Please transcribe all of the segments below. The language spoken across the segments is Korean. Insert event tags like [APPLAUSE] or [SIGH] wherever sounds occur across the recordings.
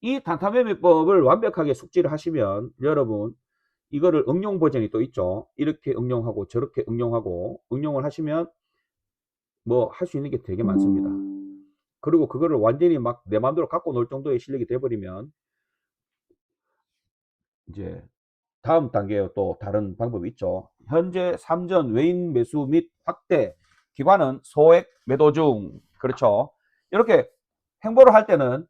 이 단타매매법을 완벽하게 숙지를 하시면 여러분 이거를 응용 버전이 또 있죠. 이렇게 응용하고 저렇게 응용하고 응용을 하시면 뭐 할 수 있는 게 되게 많습니다. 그리고 그거를 완전히 막 내 마음대로 갖고 놀 정도의 실력이 돼버리면 이제 다음 단계에 또 다른 방법이 있죠. 현재 3전 외인 매수 및 확대 기관은 소액 매도 중 그렇죠. 이렇게 행보를 할 때는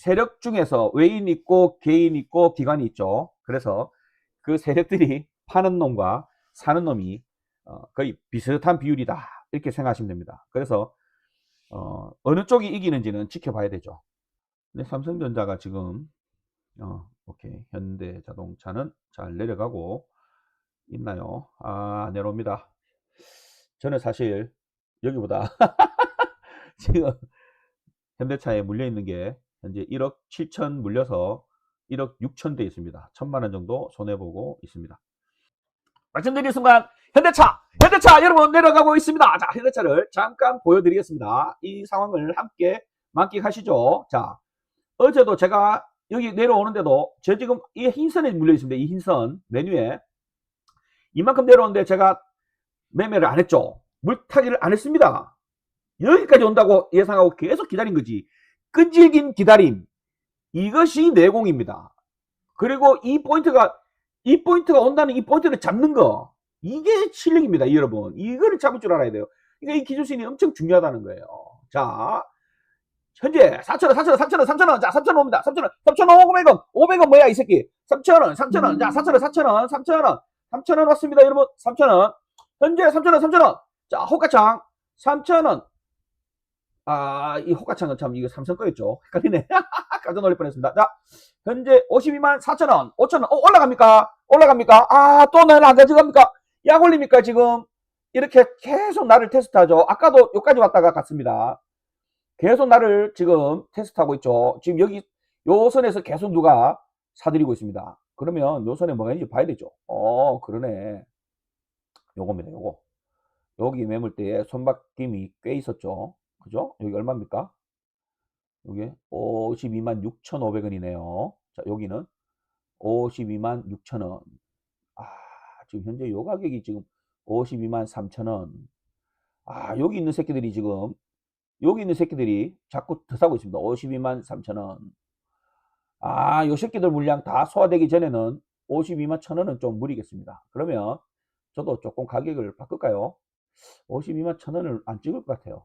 세력 중에서 외인 있고 개인 있고 기관이 있죠. 그래서 그 세력들이 파는 놈과 사는 놈이 어, 거의 비슷한 비율이다 이렇게 생각하시면 됩니다. 그래서 어, 느 쪽이 이기는지는 지켜봐야 되죠. 근데 삼성전자가 지금 어, 오케이 현대자동차는 잘 내려가고 있나요? 아 내려옵니다. 저는 사실 여기보다 [LAUGHS] 지금 현대차에 물려 있는 게 현재 1억 7천 물려서 1억 6천 돼 있습니다. 천만 원 정도 손해 보고 있습니다. 말씀드린 순간 현대차, 현대차 여러분 내려가고 있습니다. 자, 현대차를 잠깐 보여드리겠습니다. 이 상황을 함께 만끽하시죠. 자, 어제도 제가 여기 내려오는데도 저 지금 이 흰선에 물려 있습니다. 이 흰선 메뉴에 이만큼 내려오는데 제가 매매를 안 했죠. 물타기를 안 했습니다. 여기까지 온다고 예상하고 계속 기다린 거지. 끈질긴 기다림. 이것이 내공입니다. 그리고 이 포인트가 이 포인트가 온다는 이 포인트를 잡는 거 이게 실력입니다, 여러분. 이거를 잡을 줄 알아야 돼요. 그러니까 이 기술신이 엄청 중요하다는 거예요. 자, 현재 4,000원, 4,000원, 3,000원, 3,000원, 자, 3,000원 옵니다. 3,000원, 3,500원, 500원 뭐야, 이 새끼. 3,000원, 3,000원, 자, 4,000원, 4,000원, 3,000원, 3,000원 왔습니다, 여러분. 3,000원. 현재 3,000원, 3,000원. 자, 호가창, 3,000원. 아, 이 호가창은 참, 이거 삼성 거였죠. 헷갈리네. [LAUGHS] 깜짝 놀랄 뻔 했습니다. 자, 현재 52만 4천원, 5천원, 어, 올라갑니까? 올라갑니까? 아, 또 나는 안 가져갑니까? 약 올립니까, 지금? 이렇게 계속 나를 테스트하죠. 아까도 여기까지 왔다가 갔습니다. 계속 나를 지금 테스트하고 있죠. 지금 여기, 요 선에서 계속 누가 사들이고 있습니다. 그러면 요 선에 뭐가 있는지 봐야 되죠. 어, 그러네. 요겁니다, 요거. 여기 매물대에 손바뀜이 꽤 있었죠. 그죠? 여기 얼마입니까? 여기 52만 6,500원이네요. 자, 여기는 52만 6천원. 아, 지금 현재 요 가격이 지금 52만 3천원. 아, 여기 있는 새끼들이 지금, 여기 있는 새끼들이 자꾸 더 사고 있습니다. 52만 3천원. 아, 요 새끼들 물량 다 소화되기 전에는 52만 1천원은 좀 무리겠습니다. 그러면 저도 조금 가격을 바꿀까요? 52만 1천원을 안 찍을 것 같아요.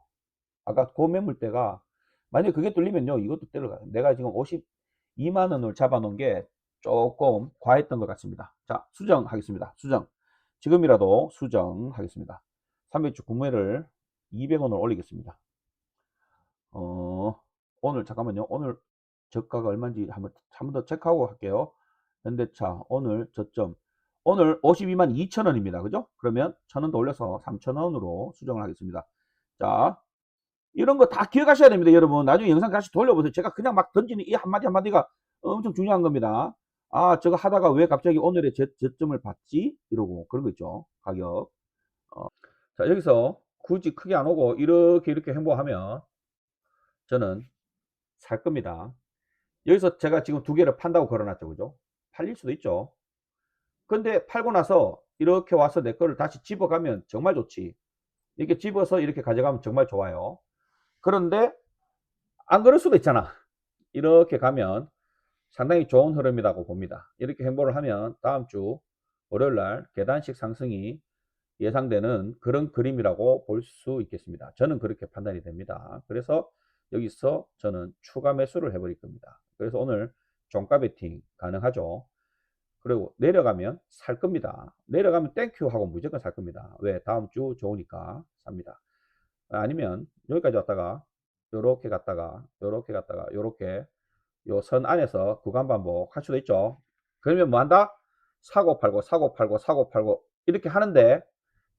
아까 그 매물대가 만약에 그게 뚫리면요 이것도 때려가요. 내가 지금 52만 원을 잡아 놓은 게 조금 과했던 것 같습니다. 자 수정하겠습니다. 수정. 지금이라도 수정하겠습니다. 300주 구매를 200원을 올리겠습니다. 어 오늘 잠깐만요. 오늘 저가가 얼마인지 한번 한 번 더 체크하고 할게요. 현대차 오늘 저점. 오늘 52만 2천원입니다. 그죠? 그러면 1000원 더 올려서 3천원으로 수정을 하겠습니다. 자 이런 거 다 기억하셔야 됩니다, 여러분. 나중에 영상 다시 돌려보세요. 제가 그냥 막 던지는 이 한마디 한마디가 엄청 중요한 겁니다. 아, 저거 하다가 왜 갑자기 오늘의 저, 저점을 봤지? 이러고, 그런 거 있죠. 가격. 어. 자, 여기서 굳이 크게 안 오고, 이렇게, 이렇게 행보하면, 저는 살 겁니다. 여기서 제가 지금 두 개를 판다고 걸어놨죠. 그죠? 팔릴 수도 있죠. 근데 팔고 나서 이렇게 와서 내 거를 다시 집어가면 정말 좋지. 이렇게 집어서 이렇게 가져가면 정말 좋아요. 그런데 안 그럴 수도 있잖아. 이렇게 가면 상당히 좋은 흐름이라고 봅니다. 이렇게 행보를 하면 다음 주 월요일 날 계단식 상승이 예상되는 그런 그림이라고 볼 수 있겠습니다. 저는 그렇게 판단이 됩니다. 그래서 여기서 저는 추가 매수를 해버릴 겁니다. 그래서 오늘 종가 베팅 가능하죠. 그리고 내려가면 살 겁니다. 내려가면 땡큐 하고 무조건 살 겁니다. 왜? 다음 주 좋으니까 삽니다. 아니면 여기까지 왔다가 요렇게 갔다가 요렇게 갔다가 요렇게 요 선 안에서 구간 반복 할 수도 있죠. 그러면 뭐 한다? 사고 팔고 사고 팔고 사고 팔고 이렇게 하는데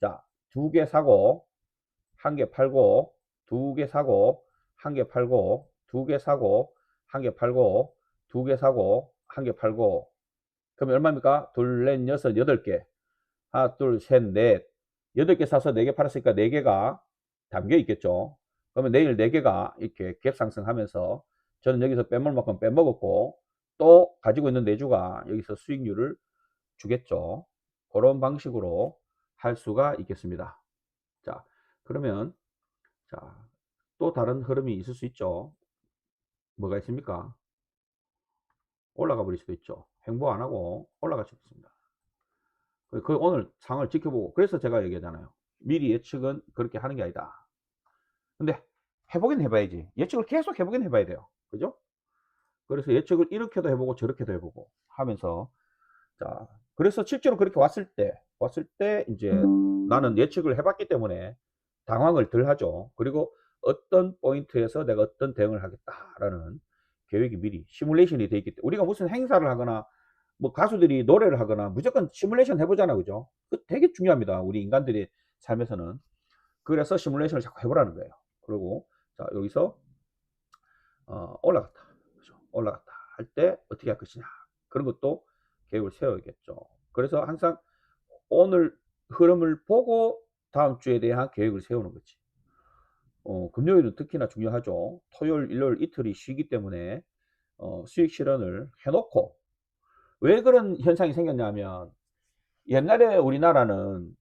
자, 두 개 사고 한 개 팔고 두 개 사고 한 개 팔고 두 개 사고 한 개 팔고 두 개 사고 한 개 팔고 그러면 얼마입니까? 둘, 넷, 여섯, 여덟 개 하나, 둘, 셋, 넷 여덟 개 사서 네 개 팔았으니까 네 개가 담겨 있겠죠. 그러면 내일 4개가 이렇게 갭 상승하면서 저는 여기서 빼먹을 만큼 빼먹었고 또 가지고 있는 내주가 여기서 수익률을 주겠죠. 그런 방식으로 할 수가 있겠습니다. 자, 그러면 자, 또 다른 흐름이 있을 수 있죠. 뭐가 있습니까? 올라가 버릴 수도 있죠. 행보 안 하고 올라갈 수도 있습니다. 그- 그 오늘 상을 지켜보고 그래서 제가 얘기하잖아요. 미리 예측은 그렇게 하는 게 아니다. 근데 해보긴 해봐야지. 예측을 계속 해보긴 해봐야 돼요. 그죠? 그래서 예측을 이렇게도 해보고 저렇게도 해보고 하면서 자 그래서 실제로 그렇게 왔을 때 왔을 때 이제 나는 예측을 해봤기 때문에 당황을 덜 하죠. 그리고 어떤 포인트에서 내가 어떤 대응을 하겠다라는 계획이 미리 시뮬레이션이 돼 있기 때문에 우리가 무슨 행사를 하거나 뭐 가수들이 노래를 하거나 무조건 시뮬레이션 해보잖아 그죠? 그 되게 중요합니다. 우리 인간들의 삶에서는 그래서 시뮬레이션을 자꾸 해보라는 거예요. 그리고 자 여기서 어, 올라갔다. 그죠? 올라갔다 할 때 어떻게 할 것이냐 그런 것도 계획을 세워야겠죠. 그래서 항상 오늘 흐름을 보고 다음 주에 대한 계획을 세우는 거지. 어, 금요일은 특히나 중요하죠. 토요일, 일요일 이틀이 쉬기 때문에 어, 수익 실현을 해놓고 왜 그런 현상이 생겼냐면 옛날에 우리나라는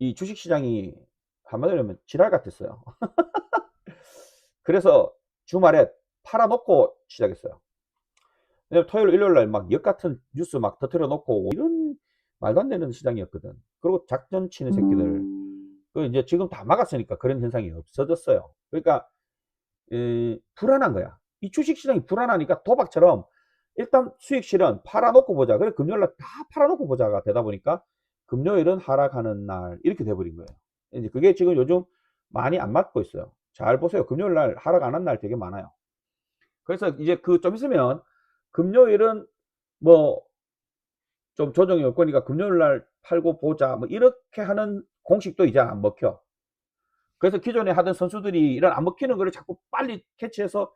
이 주식시장이 한마디로 하면 지랄 같았어요. [LAUGHS] 그래서 주말에 팔아놓고 시작했어요. 토요일, 일요일 날 막 역 같은 뉴스 막 터트려 놓고 이런 말도 안 되는 시장이었거든. 그리고 작전 치는 새끼들. 그 이제 지금 다 막았으니까 그런 현상이 없어졌어요. 그러니까 에, 불안한 거야. 이 주식 시장이 불안하니까 도박처럼 일단 수익 실현 팔아놓고 보자. 그래 금요일 날 다 팔아놓고 보자가 되다 보니까 금요일은 하락하는 날 이렇게 돼버린 거예요. 이제 그게 지금 요즘 많이 안 맞고 있어요. 잘 보세요. 금요일 날 하락 안 한 날 되게 많아요. 그래서 이제 그 좀 있으면 금요일은 뭐 좀 조정이 올 거니까 금요일 날 팔고 보자 뭐 이렇게 하는 공식도 이제 안 먹혀. 그래서 기존에 하던 선수들이 이런 안 먹히는 거를 자꾸 빨리 캐치해서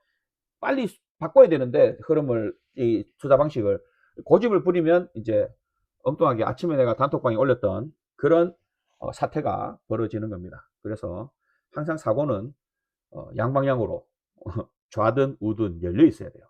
빨리 바꿔야 되는데 흐름을 이 투자 방식을 고집을 부리면 이제 엉뚱하게 아침에 내가 단톡방에 올렸던 그런 어, 사태가 벌어지는 겁니다. 그래서 항상 사고는 어, 양방향으로 [LAUGHS] 좌든 우든 열려 있어야 돼요.